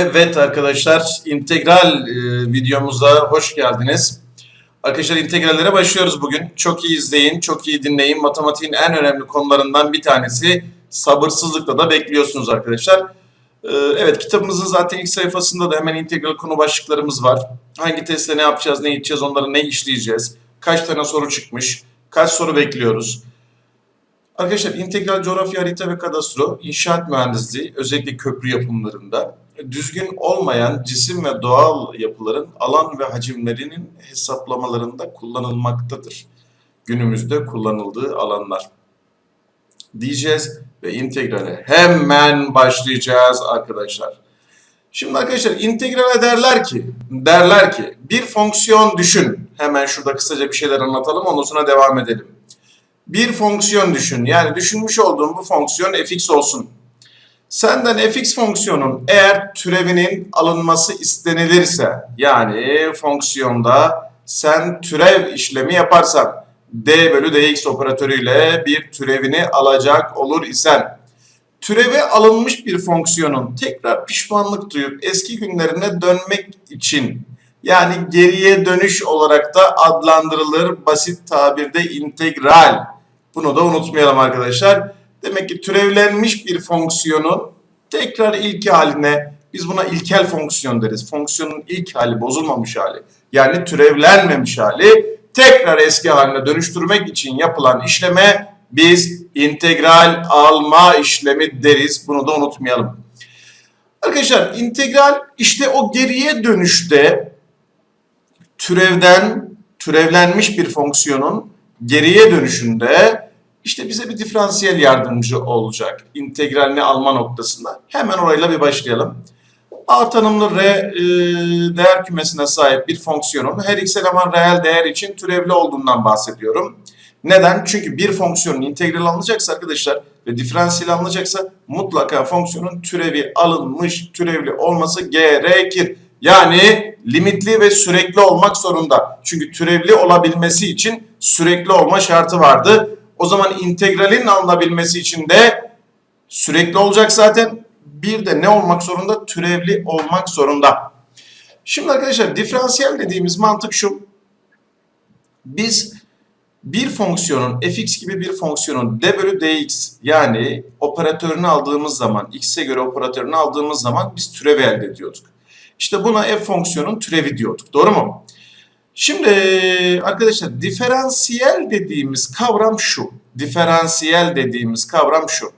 Evet arkadaşlar, integral e, videomuza hoş geldiniz. Arkadaşlar integrallere başlıyoruz bugün. Çok iyi izleyin, çok iyi dinleyin. Matematiğin en önemli konularından bir tanesi. Sabırsızlıkla da bekliyorsunuz arkadaşlar. E, evet kitabımızın zaten ilk sayfasında da hemen integral konu başlıklarımız var. Hangi testte ne yapacağız, ne gideceğiz, onları ne işleyeceğiz, kaç tane soru çıkmış, kaç soru bekliyoruz. Arkadaşlar integral coğrafya harita ve kadastro, inşaat mühendisliği özellikle köprü yapımlarında düzgün olmayan cisim ve doğal yapıların alan ve hacimlerinin hesaplamalarında kullanılmaktadır. Günümüzde kullanıldığı alanlar. Diyeceğiz ve integrale hemen başlayacağız arkadaşlar. Şimdi arkadaşlar integrale derler ki, derler ki bir fonksiyon düşün. Hemen şurada kısaca bir şeyler anlatalım ondan sonra devam edelim bir fonksiyon düşün. Yani düşünmüş olduğun bu fonksiyon fx olsun. Senden fx fonksiyonun eğer türevinin alınması istenilirse yani fonksiyonda sen türev işlemi yaparsan d bölü dx operatörüyle bir türevini alacak olur isen türeve alınmış bir fonksiyonun tekrar pişmanlık duyup eski günlerine dönmek için yani geriye dönüş olarak da adlandırılır basit tabirde integral bunu da unutmayalım arkadaşlar. Demek ki türevlenmiş bir fonksiyonun tekrar ilk haline biz buna ilkel fonksiyon deriz. Fonksiyonun ilk hali bozulmamış hali. Yani türevlenmemiş hali tekrar eski haline dönüştürmek için yapılan işleme biz integral alma işlemi deriz. Bunu da unutmayalım. Arkadaşlar integral işte o geriye dönüşte türevden türevlenmiş bir fonksiyonun geriye dönüşünde işte bize bir diferansiyel yardımcı olacak integralini alma noktasında. Hemen orayla bir başlayalım. A tanımlı R e, değer kümesine sahip bir fonksiyonun her x eleman reel değer için türevli olduğundan bahsediyorum. Neden? Çünkü bir fonksiyonun integral alınacaksa arkadaşlar ve diferansiyel alınacaksa mutlaka fonksiyonun türevi alınmış, türevli olması gerekir. Yani limitli ve sürekli olmak zorunda. Çünkü türevli olabilmesi için sürekli olma şartı vardı. O zaman integralin alınabilmesi için de sürekli olacak zaten. Bir de ne olmak zorunda? Türevli olmak zorunda. Şimdi arkadaşlar diferansiyel dediğimiz mantık şu. Biz bir fonksiyonun fx gibi bir fonksiyonun d bölü dx yani operatörünü aldığımız zaman x'e göre operatörünü aldığımız zaman biz türev elde ediyorduk. İşte buna f fonksiyonun türevi diyorduk. Doğru mu? Şimdi arkadaşlar diferansiyel dediğimiz kavram şu. Diferansiyel dediğimiz kavram şu.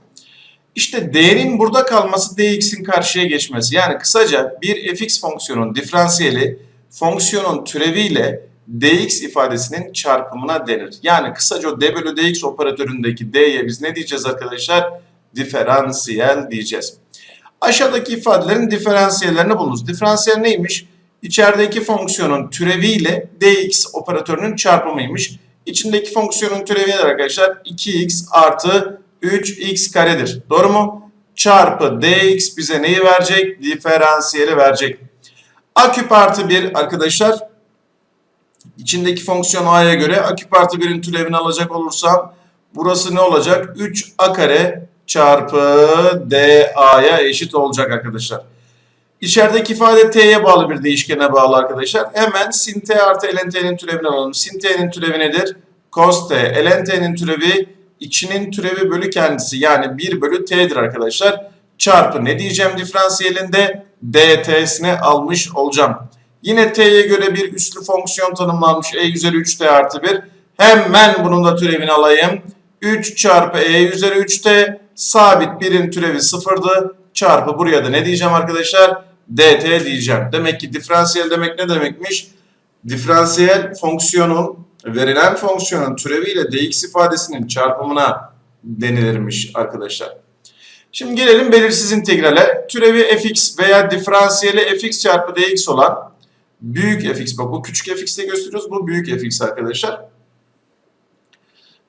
İşte d'nin burada kalması dx'in karşıya geçmesi. Yani kısaca bir fx fonksiyonun diferansiyeli fonksiyonun türeviyle dx ifadesinin çarpımına denir. Yani kısaca o d bölü dx operatöründeki d'ye biz ne diyeceğiz arkadaşlar? Diferansiyel diyeceğiz. Aşağıdaki ifadelerin diferansiyellerini bulunuz. Diferansiyel neymiş? İçerideki fonksiyonun türeviyle dx operatörünün çarpımıymış. İçindeki fonksiyonun türevi arkadaşlar 2x artı 3x karedir. Doğru mu? Çarpı dx bize neyi verecek? Diferansiyeli verecek. a küp artı 1 arkadaşlar. İçindeki fonksiyon a'ya göre a küp artı 1'in türevini alacak olursam burası ne olacak? 3a kare çarpı da'ya eşit olacak arkadaşlar. İçerideki ifade t'ye bağlı bir değişkene bağlı arkadaşlar. Hemen sin t artı ln t'nin türevini alalım. Sin t'nin türevi nedir? Cos t. ln t'nin türevi içinin türevi bölü kendisi. Yani 1 bölü t'dir arkadaşlar. Çarpı ne diyeceğim diferansiyelinde? dt'sini almış olacağım. Yine t'ye göre bir üslü fonksiyon tanımlanmış. e üzeri 3t artı 1. Hemen bunun da türevini alayım. 3 çarpı e üzeri 3t sabit birin türevi sıfırdı. Çarpı buraya da ne diyeceğim arkadaşlar? Dt diyeceğim. Demek ki diferansiyel demek ne demekmiş? Diferansiyel fonksiyonun verilen fonksiyonun türeviyle dx ifadesinin çarpımına denilirmiş arkadaşlar. Şimdi gelelim belirsiz integrale. Türevi fx veya diferansiyeli fx çarpı dx olan büyük fx. Bak bu küçük fx'te gösteriyoruz. Bu büyük fx arkadaşlar.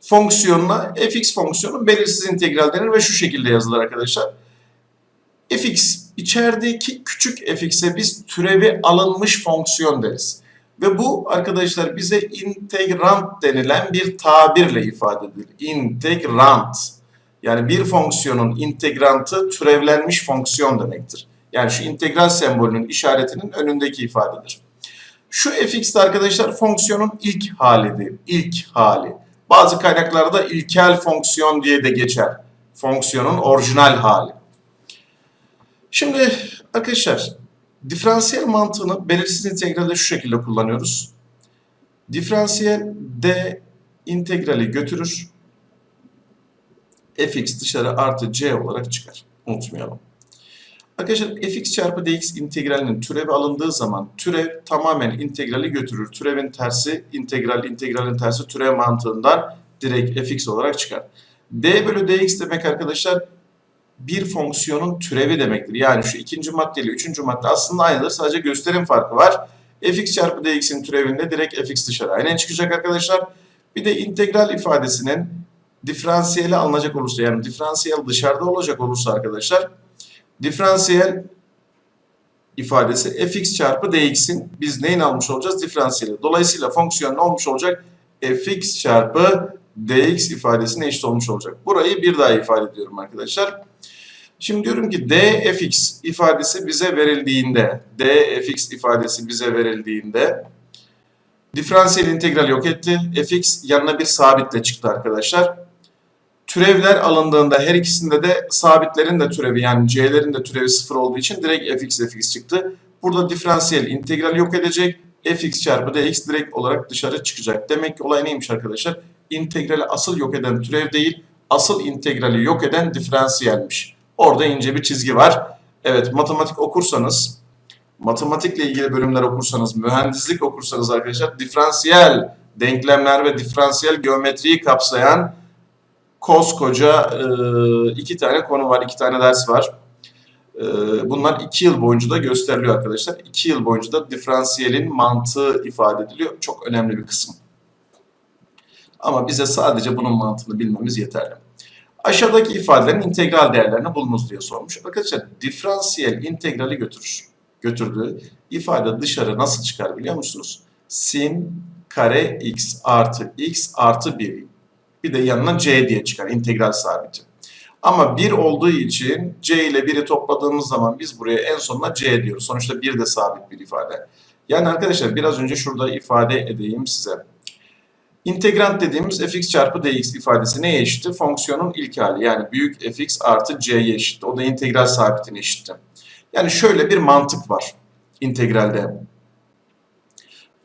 Fonksiyonuna fx fonksiyonu belirsiz integral denir ve şu şekilde yazılır arkadaşlar. Fx içerideki küçük fx'e biz türevi alınmış fonksiyon deriz. Ve bu arkadaşlar bize integrant denilen bir tabirle ifade edilir. Integrant. Yani bir fonksiyonun integrantı türevlenmiş fonksiyon demektir. Yani şu integral sembolünün işaretinin önündeki ifadedir. Şu fx de arkadaşlar fonksiyonun ilk halidir. İlk hali. Bazı kaynaklarda ilkel fonksiyon diye de geçer. Fonksiyonun orijinal hali. Şimdi arkadaşlar diferansiyel mantığını belirsiz integralde şu şekilde kullanıyoruz. Diferansiyel d integrali götürür. fx dışarı artı c olarak çıkar. Unutmayalım. Arkadaşlar fx çarpı dx integralinin türevi alındığı zaman türev tamamen integrali götürür. Türevin tersi integral, integralin tersi türev mantığından direkt fx olarak çıkar. d bölü dx demek arkadaşlar bir fonksiyonun türevi demektir. Yani şu ikinci madde ile üçüncü madde aslında aynıdır. Sadece gösterim farkı var. fx çarpı dx'in türevinde direkt fx dışarı aynen çıkacak arkadaşlar. Bir de integral ifadesinin diferansiyeli alınacak olursa yani diferansiyel dışarıda olacak olursa arkadaşlar diferansiyel ifadesi fx çarpı dx'in biz neyin almış olacağız? Diferansiyeli. Dolayısıyla fonksiyon ne olmuş olacak? fx çarpı dx ifadesine eşit olmuş olacak. Burayı bir daha ifade ediyorum arkadaşlar. Şimdi diyorum ki dfx ifadesi bize verildiğinde, dfx ifadesi bize verildiğinde diferansiyel integral yok etti. fx yanına bir sabitle çıktı arkadaşlar. Türevler alındığında her ikisinde de sabitlerin de türevi yani c'lerin de türevi sıfır olduğu için direkt fx fx çıktı. Burada diferansiyel integral yok edecek. fx çarpı dx direkt olarak dışarı çıkacak. Demek ki olay neymiş arkadaşlar? İntegrali asıl yok eden türev değil, asıl integrali yok eden diferansiyelmiş. Orada ince bir çizgi var. Evet matematik okursanız, matematikle ilgili bölümler okursanız, mühendislik okursanız arkadaşlar diferansiyel denklemler ve diferansiyel geometriyi kapsayan koskoca e, iki tane konu var, iki tane ders var. E, bunlar iki yıl boyunca da gösteriliyor arkadaşlar. İki yıl boyunca da diferansiyelin mantığı ifade ediliyor. Çok önemli bir kısım. Ama bize sadece bunun mantığını bilmemiz yeterli. Aşağıdaki ifadelerin integral değerlerini bulunuz diye sormuş. Arkadaşlar diferansiyel integrali götürür. Götürdüğü ifade dışarı nasıl çıkar biliyor musunuz? Sin kare x artı x artı 1. Bir de yanına c diye çıkar integral sabiti. Ama 1 olduğu için c ile 1'i topladığımız zaman biz buraya en sonuna c diyoruz. Sonuçta 1 de sabit bir ifade. Yani arkadaşlar biraz önce şurada ifade edeyim size. İntegrant dediğimiz fx çarpı dx ifadesi neye eşitti? Fonksiyonun ilk hali yani büyük fx artı c'ye eşitti. O da integral sabitine eşitti. Yani şöyle bir mantık var integralde.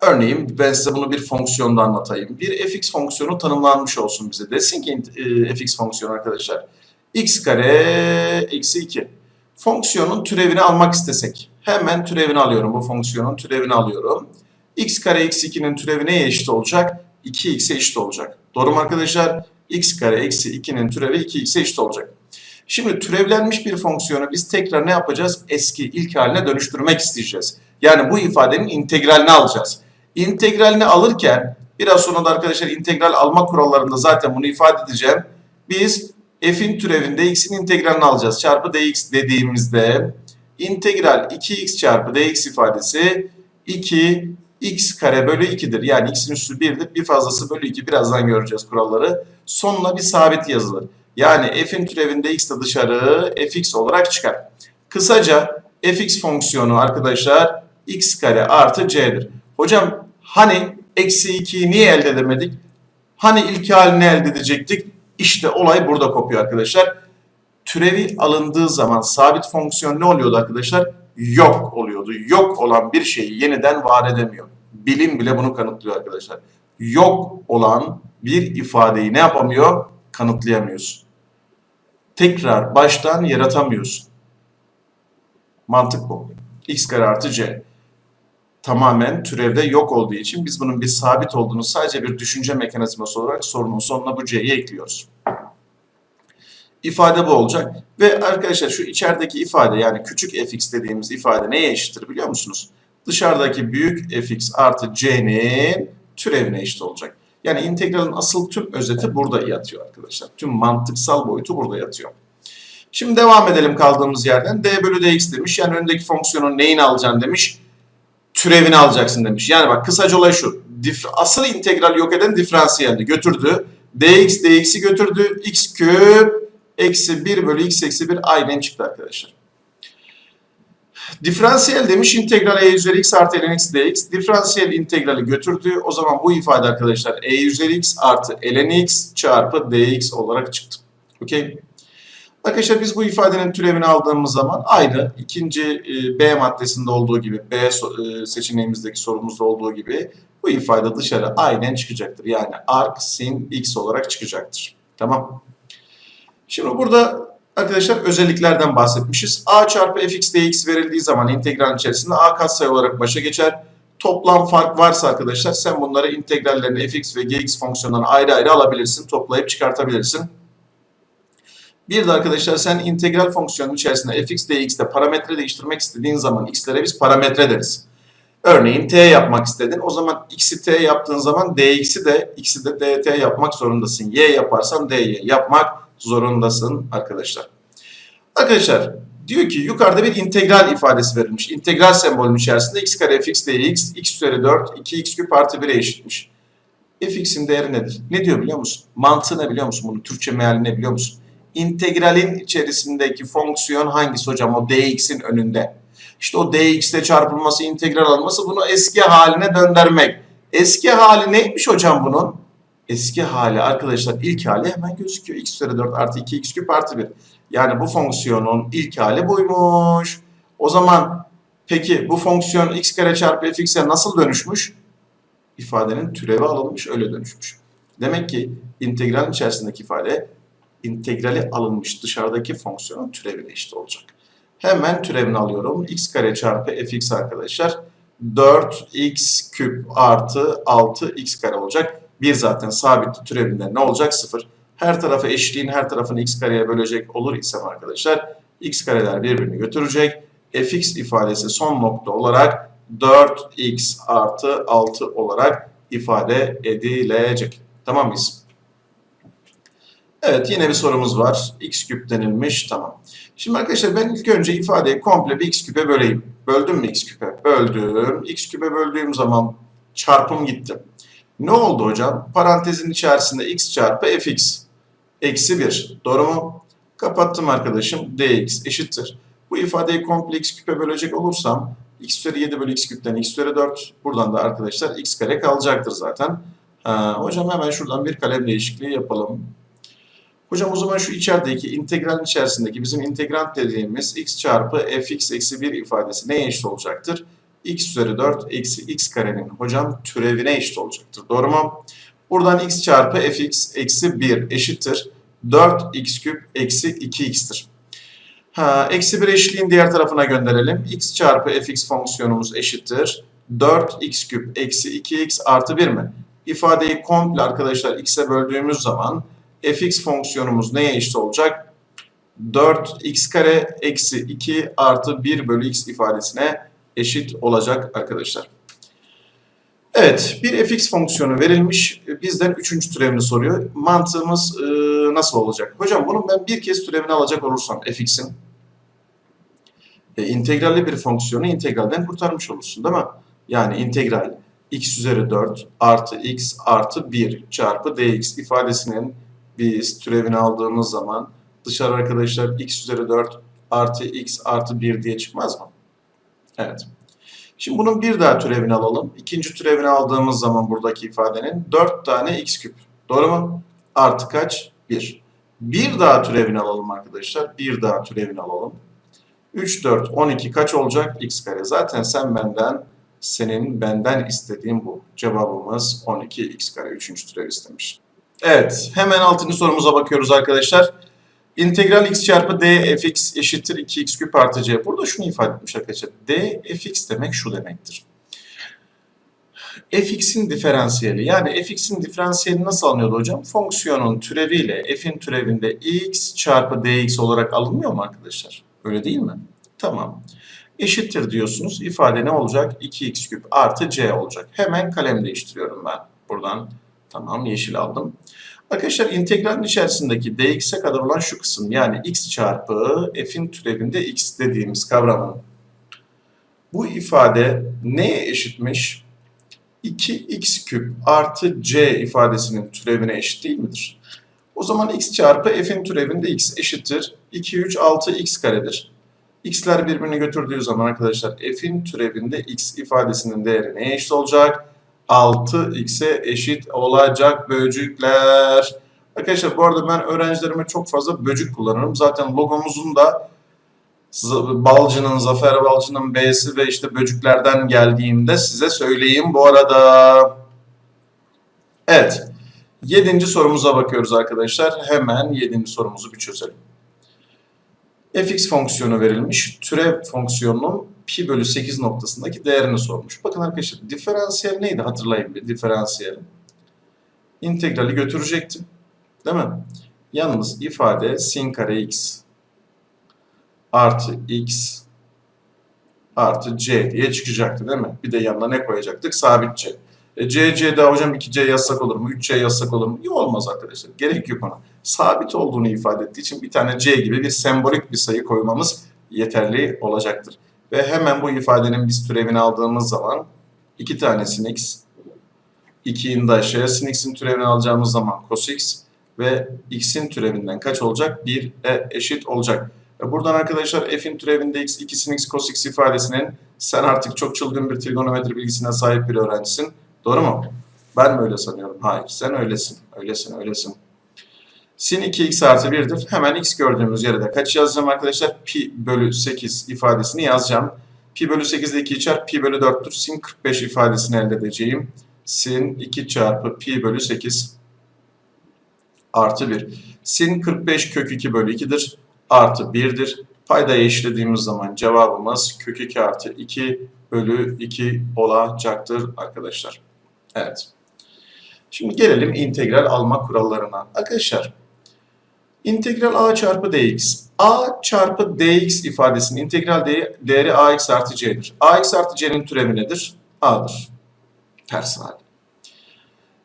Örneğin ben size bunu bir fonksiyonda anlatayım. Bir fx fonksiyonu tanımlanmış olsun bize. Desin ki e, fx fonksiyonu arkadaşlar. x kare eksi 2. Fonksiyonun türevini almak istesek. Hemen türevini alıyorum. Bu fonksiyonun türevini alıyorum. x kare eksi 2'nin türevi neye eşit olacak? 2x'e eşit olacak. Doğru mu arkadaşlar? x kare eksi 2'nin türevi 2x'e eşit olacak. Şimdi türevlenmiş bir fonksiyonu biz tekrar ne yapacağız? Eski ilk haline dönüştürmek isteyeceğiz. Yani bu ifadenin integralini alacağız. İntegralini alırken biraz sonra da arkadaşlar integral alma kurallarında zaten bunu ifade edeceğim. Biz f'in türevinde x'in integralini alacağız. Çarpı dx dediğimizde integral 2x çarpı dx ifadesi 2 x kare bölü 2'dir. Yani x'in üssü 1'dir. Bir fazlası bölü 2. Birazdan göreceğiz kuralları. Sonuna bir sabit yazılır. Yani f'in türevinde x de dışarı fx olarak çıkar. Kısaca fx fonksiyonu arkadaşlar x kare artı c'dir. Hocam hani eksi 2'yi niye elde edemedik? Hani ilk halini elde edecektik? İşte olay burada kopuyor arkadaşlar. Türevi alındığı zaman sabit fonksiyon ne oluyordu arkadaşlar? Yok oluyordu. Yok olan bir şeyi yeniden var edemiyor. Bilim bile bunu kanıtlıyor arkadaşlar. Yok olan bir ifadeyi ne yapamıyor? Kanıtlayamıyorsun. Tekrar baştan yaratamıyorsun. Mantık bu. x kare artı c tamamen türevde yok olduğu için biz bunun bir sabit olduğunu sadece bir düşünce mekanizması olarak sorunun sonuna bu c'yi ekliyoruz. İfade bu olacak. Ve arkadaşlar şu içerideki ifade yani küçük fx dediğimiz ifade neye eşittir biliyor musunuz? Dışarıdaki büyük fx artı c'nin türevine eşit olacak. Yani integralin asıl tüm özeti burada yatıyor arkadaşlar. Tüm mantıksal boyutu burada yatıyor. Şimdi devam edelim kaldığımız yerden. d bölü dx demiş. Yani önündeki fonksiyonun neyini alacaksın demiş. Türevini alacaksın demiş. Yani bak kısaca olay şu. Asıl integral yok eden diferansiyeldi. Götürdü. dx dx'i götürdü. x küp eksi 1 bölü x eksi 1 aynen çıktı arkadaşlar. Diferansiyel demiş integral e üzeri x artı ln x dx. Diferansiyel integrali götürdü. O zaman bu ifade arkadaşlar e üzeri x artı ln x çarpı dx olarak çıktı. Okey. Arkadaşlar biz bu ifadenin türevini aldığımız zaman aynı ikinci e, B maddesinde olduğu gibi B e, seçeneğimizdeki sorumuzda olduğu gibi bu ifade dışarı aynen çıkacaktır. Yani arc sin x olarak çıkacaktır. Tamam. Şimdi burada arkadaşlar özelliklerden bahsetmişiz. a çarpı fx dx verildiği zaman integral içerisinde a katsayı olarak başa geçer. Toplam fark varsa arkadaşlar sen bunları integrallerini fx ve gx fonksiyonlarını ayrı ayrı alabilirsin. Toplayıp çıkartabilirsin. Bir de arkadaşlar sen integral fonksiyonun içerisinde fx dx'te parametre değiştirmek istediğin zaman x'lere biz parametre deriz. Örneğin t yapmak istedin. O zaman x'i t yaptığın zaman dx'i de x'i de dt yapmak zorundasın. y yaparsan dy yapmak zorundasın arkadaşlar. Arkadaşlar diyor ki yukarıda bir integral ifadesi verilmiş. İntegral sembolünün içerisinde x kare fx dx x üzeri 4 2x küp artı 1'e eşitmiş. fx'in değeri nedir? Ne diyor biliyor musun? Mantığı ne biliyor musun? Bunun Türkçe meali ne biliyor musun? İntegralin içerisindeki fonksiyon hangisi hocam? O dx'in önünde. İşte o dx'te çarpılması, integral alması bunu eski haline döndürmek. Eski hali neymiş hocam bunun? Eski hali arkadaşlar ilk hali hemen gözüküyor. x üzeri 4 artı 2x küp artı 1. Yani bu fonksiyonun ilk hali buymuş. O zaman peki bu fonksiyon x kare çarpı fx'e nasıl dönüşmüş? İfadenin türevi alınmış öyle dönüşmüş. Demek ki integralin içerisindeki ifade integrali alınmış dışarıdaki fonksiyonun türeviyle eşit olacak. Hemen türevini alıyorum. x kare çarpı fx arkadaşlar 4x küp artı 6x kare olacak. Bir zaten sabit türevinden ne olacak? 0. Her tarafı eşliğin her tarafını x kareye bölecek olur isem arkadaşlar x kareler birbirini götürecek. fx ifadesi son nokta olarak 4x artı 6 olarak ifade edilecek. Tamam mıyız? Evet yine bir sorumuz var. x küp denilmiş. Tamam. Şimdi arkadaşlar ben ilk önce ifadeyi komple bir x küpe böleyim. Böldüm mü x küpe? Böldüm. x küpe böldüğüm zaman çarpım gitti. Ne oldu hocam? Parantezin içerisinde x çarpı fx eksi 1. Doğru mu? Kapattım arkadaşım. dx eşittir. Bu ifadeyi komple x küpe bölecek olursam x üzeri 7 bölü x küpten x üzeri 4. Buradan da arkadaşlar x kare kalacaktır zaten. Ha, hocam hemen şuradan bir kalem değişikliği yapalım. Hocam o zaman şu içerideki integralin içerisindeki bizim integrant dediğimiz x çarpı fx eksi 1 ifadesi neye eşit olacaktır? X üzeri 4 eksi x karenin hocam türevine eşit olacaktır. Doğru mu? Buradan x çarpı fx eksi 1 eşittir. 4x küp eksi 2x'tir. Ha, eksi 1 eşitliğin diğer tarafına gönderelim. x çarpı fx fonksiyonumuz eşittir. 4x küp eksi 2x artı 1 mi? İfadeyi komple arkadaşlar x'e böldüğümüz zaman fx fonksiyonumuz neye eşit olacak? 4x kare eksi 2 artı 1 bölü x ifadesine eşit olacak arkadaşlar. Evet, bir fx fonksiyonu verilmiş. Bizden üçüncü türevini soruyor. Mantığımız e, nasıl olacak? Hocam bunun ben bir kez türevini alacak olursam fx'in e, integralli bir fonksiyonu integralden kurtarmış olursun değil mi? Yani integral x üzeri 4 artı x artı 1 çarpı dx ifadesinin biz türevini aldığımız zaman dışarı arkadaşlar x üzeri 4 artı x artı 1 diye çıkmaz mı? Evet. Şimdi bunun bir daha türevini alalım. İkinci türevini aldığımız zaman buradaki ifadenin 4 tane x küp. Doğru mu? Artı kaç? 1. Bir daha türevini alalım arkadaşlar. Bir daha türevini alalım. 3, 4, 12 kaç olacak? x kare. Zaten sen benden, senin benden istediğin bu. Cevabımız 12 x kare. Üçüncü türev istemiş. Evet, hemen altıncı sorumuza bakıyoruz arkadaşlar. İntegral x çarpı d fx eşittir 2x küp artı c. Burada şunu ifade etmiş arkadaşlar. d fx demek şu demektir. fx'in diferansiyeli yani fx'in diferansiyeli nasıl alınıyordu hocam? Fonksiyonun türeviyle f'in türevinde x çarpı dx olarak alınmıyor mu arkadaşlar? Öyle değil mi? Tamam. Eşittir diyorsunuz. İfade ne olacak? 2x küp artı c olacak. Hemen kalem değiştiriyorum ben. Buradan tamam yeşil aldım. Arkadaşlar integralin içerisindeki dx'e kadar olan şu kısım yani x çarpı f'in türevinde x dediğimiz kavramın bu ifade neye eşitmiş? 2x küp artı c ifadesinin türevine eşit değil midir? O zaman x çarpı f'in türevinde x eşittir. 2, 3, 6 x karedir. x'ler birbirini götürdüğü zaman arkadaşlar f'in türevinde x ifadesinin değeri neye eşit olacak? 6x'e eşit olacak böcükler. Arkadaşlar bu arada ben öğrencilerime çok fazla böcük kullanırım. Zaten logomuzun da Balcı'nın, Zafer Balcı'nın B'si ve işte böcüklerden geldiğimde size söyleyeyim bu arada. Evet. Yedinci sorumuza bakıyoruz arkadaşlar. Hemen yedinci sorumuzu bir çözelim. fx fonksiyonu verilmiş. Türev fonksiyonunun pi bölü 8 noktasındaki değerini sormuş. Bakın arkadaşlar diferansiyel neydi hatırlayın bir diferansiyel. İntegrali götürecekti. Değil mi? Yalnız ifade sin kare x artı x artı c diye çıkacaktı değil mi? Bir de yanına ne koyacaktık? Sabit c. E, c, c'de hocam 2c yazsak olur mu? 3c yazsak olur mu? Yok olmaz arkadaşlar. Gerek yok ona. Sabit olduğunu ifade ettiği için bir tane c gibi bir sembolik bir sayı koymamız yeterli olacaktır. Ve hemen bu ifadenin biz türevini aldığımız zaman iki tane sin x, 2'nin de aşağıya sin x'in türevini alacağımız zaman cos x ve x'in türevinden kaç olacak? 1'e eşit olacak. Ve buradan arkadaşlar f'in türevinde x, 2 sin x cos x ifadesinin sen artık çok çılgın bir trigonometri bilgisine sahip bir öğrencisin. Doğru mu? Ben mi öyle sanıyorum? Hayır. Sen öylesin. Öylesin, öylesin. Sin 2x artı 1'dir. Hemen x gördüğümüz yere de kaç yazacağım arkadaşlar? Pi bölü 8 ifadesini yazacağım. Pi bölü 8 ile 2'yi çarp pi bölü 4'tür. Sin 45 ifadesini elde edeceğim. Sin 2 çarpı pi bölü 8 artı 1. Sin 45 kök 2 bölü 2'dir. Artı 1'dir. Paydayı eşlediğimiz zaman cevabımız kök 2 artı 2 bölü 2 olacaktır arkadaşlar. Evet. Şimdi gelelim integral alma kurallarına. Arkadaşlar integral a çarpı dx. a çarpı dx ifadesinin integral değeri, değeri ax artı c'dir. ax artı c'nin türevi nedir? a'dır. Ters hali.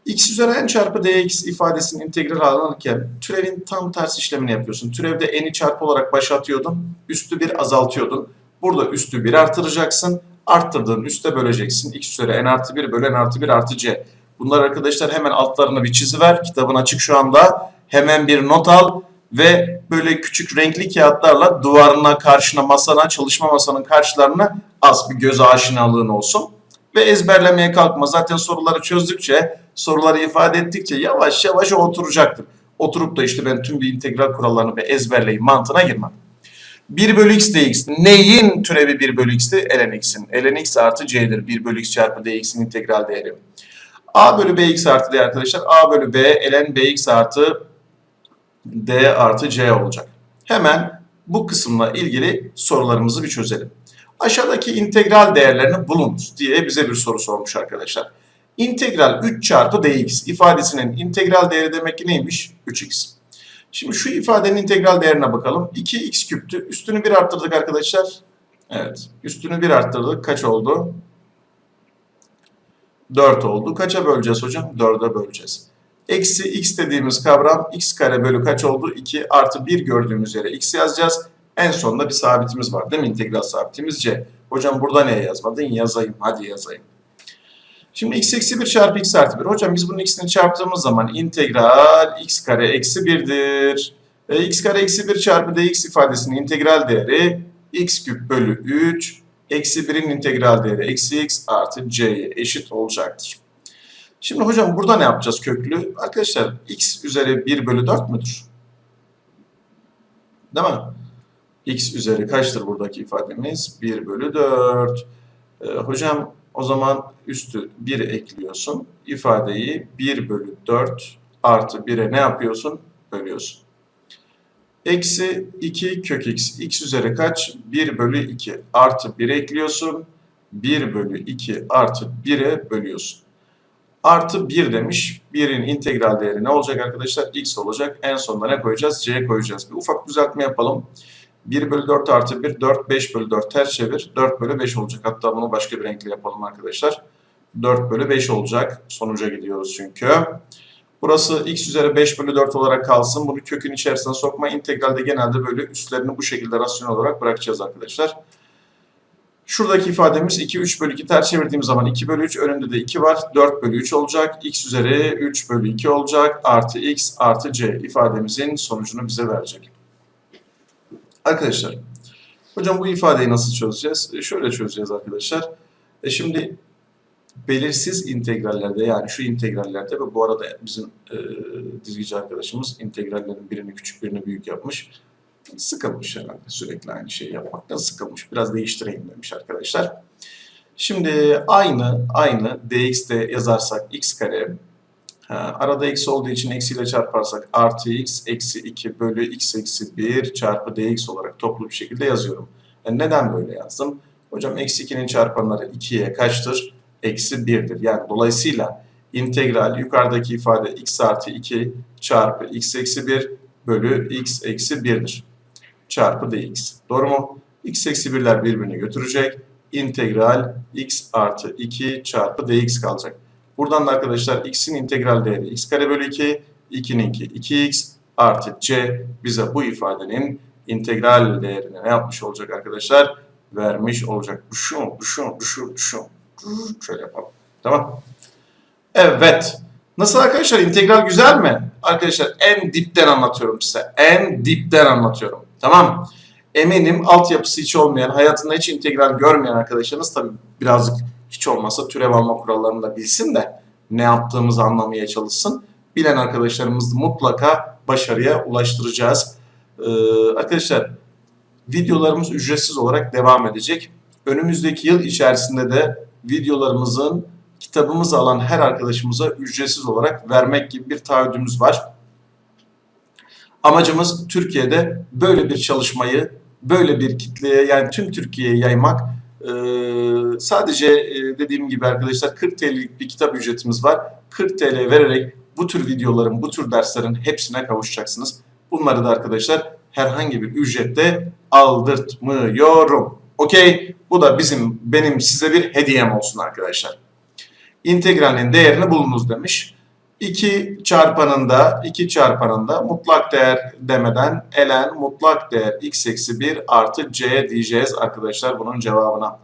x üzeri n çarpı dx ifadesinin integral alınırken türevin tam tersi işlemini yapıyorsun. Türevde n'i çarpı olarak başa atıyordun. Üstü bir azaltıyordun. Burada üstü bir artıracaksın. Arttırdığın üste böleceksin. x üzeri n artı 1 bölü n artı 1 artı c. Bunlar arkadaşlar hemen altlarını bir çiziver. Kitabın açık şu anda. Hemen bir not al ve böyle küçük renkli kağıtlarla duvarına, karşına, masana, çalışma masanın karşılarına az bir göz aşinalığın olsun. Ve ezberlemeye kalkma. Zaten soruları çözdükçe, soruları ifade ettikçe yavaş yavaş o oturacaktır. Oturup da işte ben tüm bir integral kurallarını bir ezberleyeyim mantığına girmem. 1 bölü x dx neyin türevi 1 bölü x'ti? ln x'in. ln x artı c'dir. 1 bölü x çarpı dx'in integral değeri. a bölü bx artı d arkadaşlar. a bölü b ln bx artı d artı c olacak. Hemen bu kısımla ilgili sorularımızı bir çözelim. Aşağıdaki integral değerlerini bulunuz diye bize bir soru sormuş arkadaşlar. İntegral 3 çarpı dx ifadesinin integral değeri demek ki neymiş? 3x. Şimdi şu ifadenin integral değerine bakalım. 2x küptü. Üstünü 1 arttırdık arkadaşlar. Evet. Üstünü 1 arttırdık. Kaç oldu? 4 oldu. Kaça böleceğiz hocam? 4'e böleceğiz. Eksi x dediğimiz kavram x kare bölü kaç oldu? 2 artı 1 gördüğümüz yere x yazacağız. En sonunda bir sabitimiz var değil mi? İntegral sabitimiz c. Hocam burada niye yazmadın? Yazayım. Hadi yazayım. Şimdi x eksi 1 çarpı x artı 1. Hocam biz bunun x'ini çarptığımız zaman integral x kare eksi 1'dir. E, x kare eksi 1 çarpı dx ifadesinin integral değeri x küp bölü 3 eksi 1'in integral değeri eksi x artı c'ye eşit olacaktır. Şimdi hocam burada ne yapacağız köklü? Arkadaşlar x üzeri 1 bölü 4 müdür? Değil mi? x üzeri kaçtır buradaki ifademiz? 1 bölü 4. Ee, hocam o zaman üstü 1 ekliyorsun. İfadeyi 1 bölü 4 artı 1'e ne yapıyorsun? Bölüyorsun. Eksi 2 kök x. x üzeri kaç? 1 bölü 2 artı 1 ekliyorsun. 1 bölü 2 artı 1'e bölüyorsun. Artı 1 demiş. 1'in integral değeri ne olacak arkadaşlar? x olacak. En sonunda ne koyacağız? c koyacağız. Bir ufak düzeltme yapalım. 1 bölü 4 artı 1, 4, 5 bölü 4 ters çevir. 4 bölü 5 olacak. Hatta bunu başka bir renkle yapalım arkadaşlar. 4 bölü 5 olacak. Sonuca gidiyoruz çünkü. Burası x üzeri 5 bölü 4 olarak kalsın. Bunu kökün içerisine sokma. İntegralde genelde böyle üstlerini bu şekilde rasyonel olarak bırakacağız arkadaşlar. Şuradaki ifademiz 2, 3 bölü 2 ters çevirdiğimiz zaman 2 bölü 3 önünde de 2 var. 4 bölü 3 olacak. x üzeri 3 bölü 2 olacak. Artı x artı c ifademizin sonucunu bize verecek. Arkadaşlar Hocam bu ifadeyi nasıl çözeceğiz? E, şöyle çözeceğiz arkadaşlar. E şimdi belirsiz integrallerde yani şu integrallerde ve bu arada bizim e, dizgici arkadaşımız integrallerin birini küçük birini büyük yapmış. Sıkılmış herhalde sürekli aynı şeyi yapmaktan sıkılmış. Biraz değiştireyim demiş arkadaşlar. Şimdi aynı aynı dx'de yazarsak x kare arada x olduğu için eksiyle çarparsak artı x eksi 2 bölü x eksi 1 çarpı dx olarak toplu bir şekilde yazıyorum. E neden böyle yazdım? Hocam eksi 2'nin çarpanları 2'ye kaçtır? Eksi 1'dir. Yani dolayısıyla integral yukarıdaki ifade x artı 2 çarpı x eksi 1 bölü x eksi 1'dir. Çarpı dx. Doğru mu? x eksi 1'ler birbirini götürecek. İntegral x artı 2 çarpı dx kalacak. Buradan da arkadaşlar x'in integral değeri x kare bölü 2, 2'ninki 2x artı c bize bu ifadenin integral değerini ne yapmış olacak arkadaşlar? Vermiş olacak. Düşün, düşün, düşün, düşün. Şöyle yapalım. Tamam. Evet. Nasıl arkadaşlar? İntegral güzel mi? Arkadaşlar en dipten anlatıyorum size. En dipten anlatıyorum. Tamam. Eminim altyapısı hiç olmayan, hayatında hiç integral görmeyen arkadaşlarınız tabii birazcık hiç olmazsa türev alma kurallarını da bilsin de ne yaptığımızı anlamaya çalışsın. Bilen arkadaşlarımızı mutlaka başarıya ulaştıracağız. Ee, arkadaşlar videolarımız ücretsiz olarak devam edecek. Önümüzdeki yıl içerisinde de videolarımızın kitabımızı alan her arkadaşımıza ücretsiz olarak vermek gibi bir taahhüdümüz var. Amacımız Türkiye'de böyle bir çalışmayı, böyle bir kitleye yani tüm Türkiye'ye yaymak. Ee, sadece e, dediğim gibi arkadaşlar 40 TL'lik bir kitap ücretimiz var. 40 TL vererek bu tür videoların, bu tür derslerin hepsine kavuşacaksınız. Bunları da arkadaşlar herhangi bir ücrette aldırtmıyorum. Okey? Bu da bizim, benim size bir hediyem olsun arkadaşlar. İntegralin değerini bulunuz demiş. 2 çarpanında, 2 çarpanında mutlak değer demeden elen mutlak değer x eksi 1 artı c diyeceğiz arkadaşlar bunun cevabına.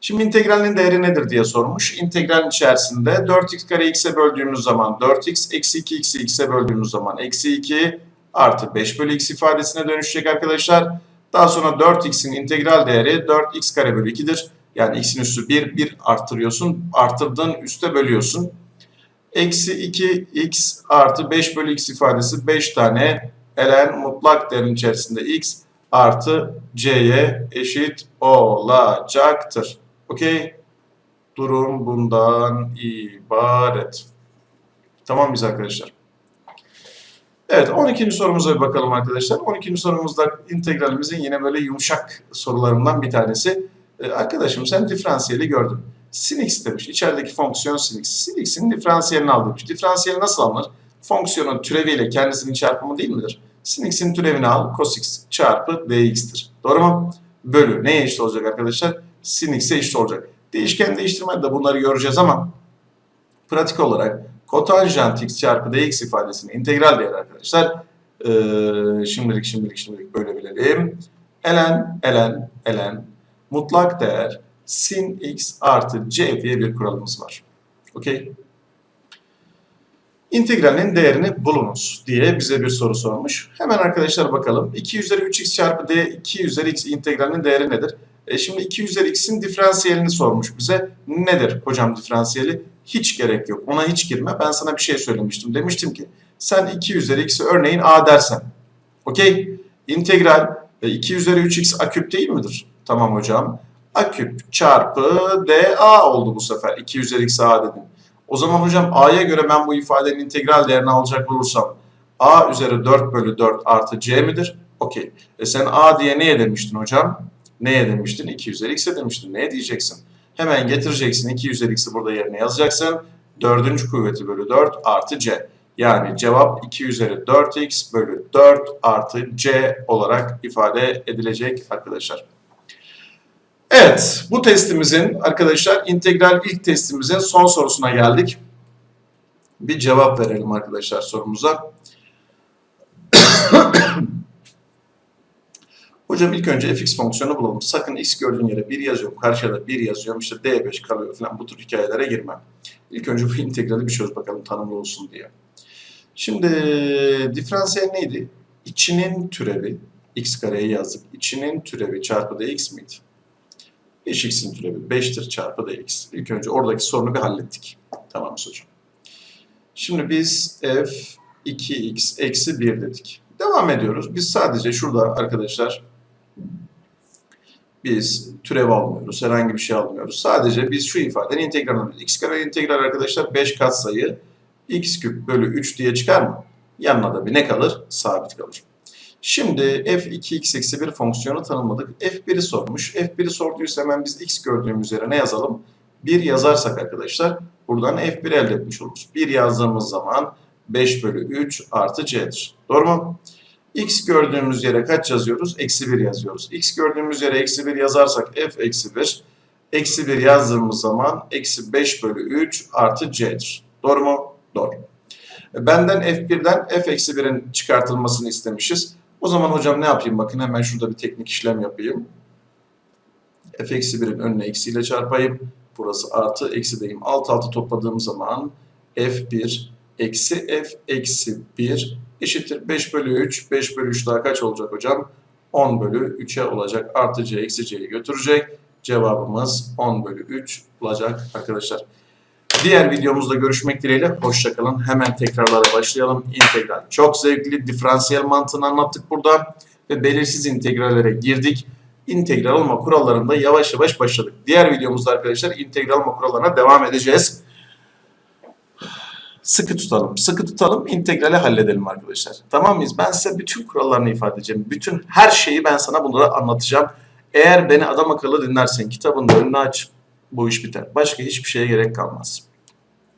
Şimdi integralin değeri nedir diye sormuş. İntegralin içerisinde 4x kare x'e böldüğümüz zaman 4x eksi 2x'i x'e böldüğümüz zaman eksi 2 artı 5 bölü x ifadesine dönüşecek arkadaşlar. Daha sonra 4x'in integral değeri 4x kare bölü 2'dir. Yani x'in üstü 1, 1 arttırıyorsun. Arttırdığın üste bölüyorsun. Eksi 2x artı 5 bölü x ifadesi 5 tane elen mutlak değerin içerisinde x artı c'ye eşit olacaktır. Okey? Durum bundan ibaret. Tamam biz arkadaşlar. Evet 12. sorumuza bir bakalım arkadaşlar. 12. sorumuzda integralimizin yine böyle yumuşak sorularından bir tanesi. Ee, arkadaşım sen diferansiyeli gördün. Sin x demiş. İçerideki fonksiyon sin x. Sin x'in diferansiyelini al demiş. Diferansiyeli nasıl alınır? Fonksiyonun türeviyle kendisinin çarpımı değil midir? Sin x'in türevini al. Cos x çarpı dx'tir. Doğru mu? Bölü. Neye eşit olacak arkadaşlar? Sin x'e eşit olacak. Değişken değiştirmede de bunları göreceğiz ama pratik olarak kotanjant x çarpı dx ifadesinin integral değeri arkadaşlar. Ee, şimdilik şimdilik şimdilik böyle bilelim. Elen, elen, elen mutlak değer sin x artı c diye bir kuralımız var. Okey? İntegralin değerini bulunuz diye bize bir soru sormuş. Hemen arkadaşlar bakalım. 2 üzeri 3x çarpı d 2 üzeri x integralinin değeri nedir? E şimdi 2 üzeri x'in diferansiyelini sormuş bize. Nedir hocam diferansiyeli? Hiç gerek yok. Ona hiç girme. Ben sana bir şey söylemiştim. Demiştim ki sen 2 üzeri x'i örneğin a dersen. Okey? İntegral 2 üzeri 3x a küp değil midir? Tamam hocam. A küp çarpı dA oldu bu sefer. 2 üzeri x a dedim. O zaman hocam a'ya göre ben bu ifadenin integral değerini alacak olursam a üzeri 4 bölü 4 artı c midir? Okey. E sen a diye neye demiştin hocam? Neye demiştin? 2 üzeri x'e demiştin. Neye diyeceksin? Hemen getireceksin 2 üzeri x'i burada yerine yazacaksın. Dördüncü kuvveti bölü 4 artı c. Yani cevap 2 üzeri 4x bölü 4 artı c olarak ifade edilecek arkadaşlar. Evet, bu testimizin arkadaşlar integral ilk testimizin son sorusuna geldik. Bir cevap verelim arkadaşlar sorumuza. Hocam ilk önce fx fonksiyonu bulalım. Sakın x gördüğün yere 1 yazıyorum, karşıya da 1 yazıyorum, işte d5 kalıyor falan bu tür hikayelere girmem. İlk önce bu integrali bir çöz bakalım tanımlı olsun diye. Şimdi diferansiyel neydi? İçinin türevi x kareyi yazdık. İçinin türevi çarpı dx miydi? 5x'in türevi 5'tir çarpı dx. İlk önce oradaki sorunu bir hallettik. Tamam hocam. Şimdi biz f 2x eksi 1 dedik. Devam ediyoruz. Biz sadece şurada arkadaşlar biz türev almıyoruz. Herhangi bir şey almıyoruz. Sadece biz şu ifadenin integral alıyoruz. x kare integral arkadaşlar 5 katsayı x küp bölü 3 diye çıkar mı? Yanına da bir ne kalır? Sabit kalır. Şimdi f2x eksi 1 fonksiyonu tanımladık. f1'i sormuş. f1'i sorduysa hemen biz x gördüğümüz yere ne yazalım? 1 yazarsak arkadaşlar buradan f1 elde etmiş oluruz. 1 yazdığımız zaman 5 bölü 3 artı c'dir. Doğru mu? x gördüğümüz yere kaç yazıyoruz? Eksi 1 yazıyoruz. x gördüğümüz yere eksi 1 yazarsak f eksi 1. Eksi 1 yazdığımız zaman eksi 5 bölü 3 artı c'dir. Doğru mu? Doğru. Benden f1'den f eksi 1'in çıkartılmasını istemişiz. O zaman hocam ne yapayım? Bakın hemen şurada bir teknik işlem yapayım. f eksi 1'in önüne eksiyle çarpayım. Burası artı eksi deyim. Alt altı topladığım zaman f1 eksi f eksi 1 eşittir 5 bölü 3. 5 bölü 3 daha kaç olacak hocam? 10 bölü 3'e olacak. Artı c eksi c'yi götürecek. Cevabımız 10 bölü 3 olacak arkadaşlar. Diğer videomuzda görüşmek dileğiyle. Hoşçakalın. Hemen tekrarlara başlayalım. İntegral. Çok zevkli. Diferansiyel mantığını anlattık burada. Ve belirsiz integrallere girdik. İntegral olma kurallarında yavaş yavaş başladık. Diğer videomuzda arkadaşlar integral olma kurallarına devam edeceğiz. Sıkı tutalım. Sıkı tutalım. integrali halledelim arkadaşlar. Tamam mıyız? Ben size bütün kurallarını ifade edeceğim. Bütün her şeyi ben sana bunları anlatacağım. Eğer beni adam akıllı dinlersen kitabın önünü aç. Bu iş biter. Başka hiçbir şeye gerek kalmaz.